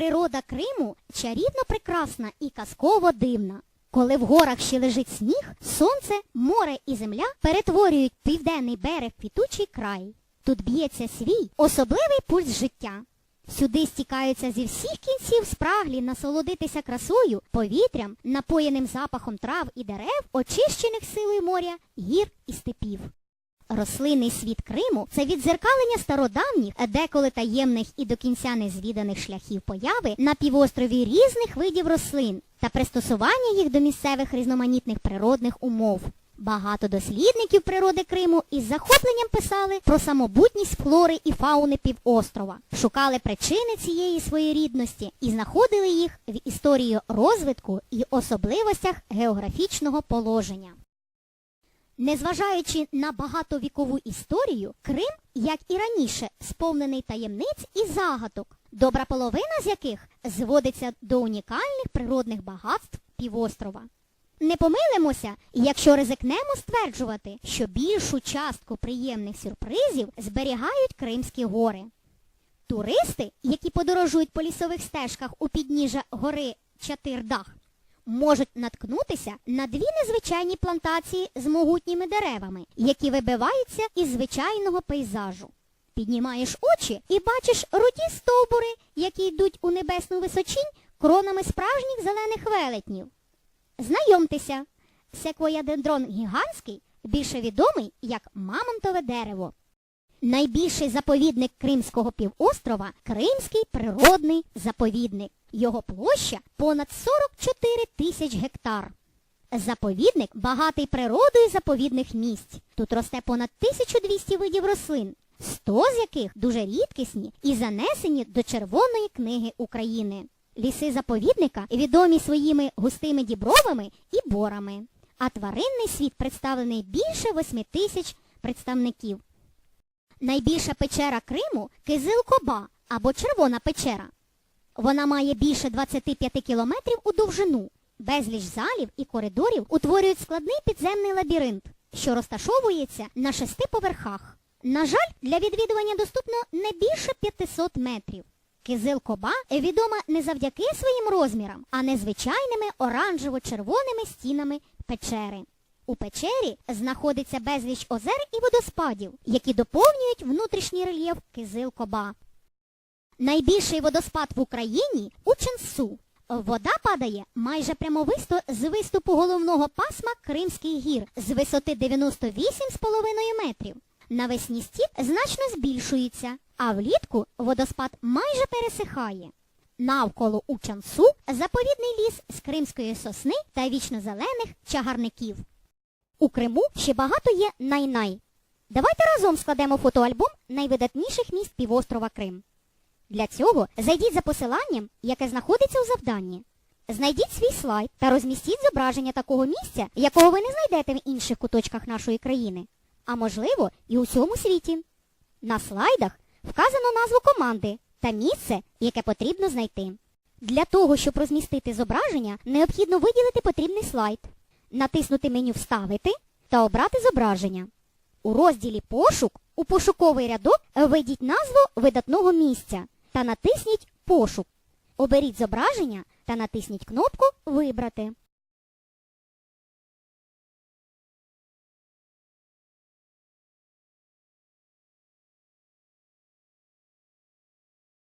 Природа Криму чарівно прекрасна і казково дивна. Коли в горах ще лежить сніг, сонце, море і земля перетворюють південний берег в квітучий край. Тут б'ється свій особливий пульс життя. Сюди стікаються зі всіх кінців спраглі насолодитися красою, повітрям, напоєним запахом трав і дерев, очищених силою моря, гір і степів. Рослинний світ Криму це відзеркалення стародавніх, деколи таємних і до кінця незвіданих шляхів появи на півострові різних видів рослин та пристосування їх до місцевих різноманітних природних умов. Багато дослідників природи Криму із захопленням писали про самобутність флори і фауни півострова, шукали причини цієї своєрідності і знаходили їх в історії розвитку і особливостях географічного положення. Незважаючи на багатовікову історію, Крим, як і раніше, сповнений таємниць і загадок, добра половина з яких зводиться до унікальних природних багатств півострова. Не помилимося, якщо ризикнемо стверджувати, що більшу частку приємних сюрпризів зберігають Кримські гори. Туристи, які подорожують по лісових стежках у підніжжя гори Чатирдах, можуть наткнутися на дві незвичайні плантації з могутніми деревами, які вибиваються із звичайного пейзажу. Піднімаєш очі і бачиш руді стовбури, які йдуть у небесну височинь кронами справжніх зелених велетнів. Знайомтеся, секвоядендрон гігантський більше відомий як мамонтове дерево. Найбільший заповідник Кримського півострова Кримський природний заповідник. Його площа понад 44 тисяч гектар. Заповідник багатий природою заповідних місць. Тут росте понад 1200 видів рослин, 100 з яких дуже рідкісні і занесені до Червоної книги України. Ліси заповідника відомі своїми густими дібровами і борами, а тваринний світ представлений більше 8 тисяч представників. Найбільша печера Криму Кизилкоба або Червона печера. Вона має більше 25 кілометрів у довжину. Безліч залів і коридорів утворюють складний підземний лабіринт, що розташовується на шести поверхах. На жаль, для відвідування доступно не більше 500 метрів. Кизил-Коба відома не завдяки своїм розмірам, а незвичайними оранжево-червоними стінами печери. У печері знаходиться безліч озер і водоспадів, які доповнюють внутрішній рельєф Кизил-Коба. Найбільший водоспад в Україні у Ченсу. Вода падає майже прямовисто з виступу головного пасма Кримських гір з висоти 98,5 метрів. Навесні стік значно збільшується, а влітку водоспад майже пересихає. Навколо у Чансу заповідний ліс з кримської сосни та вічнозелених чагарників. У Криму ще багато є най-най. Давайте разом складемо фотоальбом найвидатніших міст півострова Крим. Для цього зайдіть за посиланням, яке знаходиться у завданні. Знайдіть свій слайд та розмістіть зображення такого місця, якого ви не знайдете в інших куточках нашої країни, а можливо і у всьому світі. На слайдах вказано назву команди та місце, яке потрібно знайти. Для того, щоб розмістити зображення, необхідно виділити потрібний слайд, натиснути меню Вставити та обрати зображення. У розділі Пошук у пошуковий рядок введіть назву видатного місця та натисніть Пошук. Оберіть зображення та натисніть кнопку Вибрати.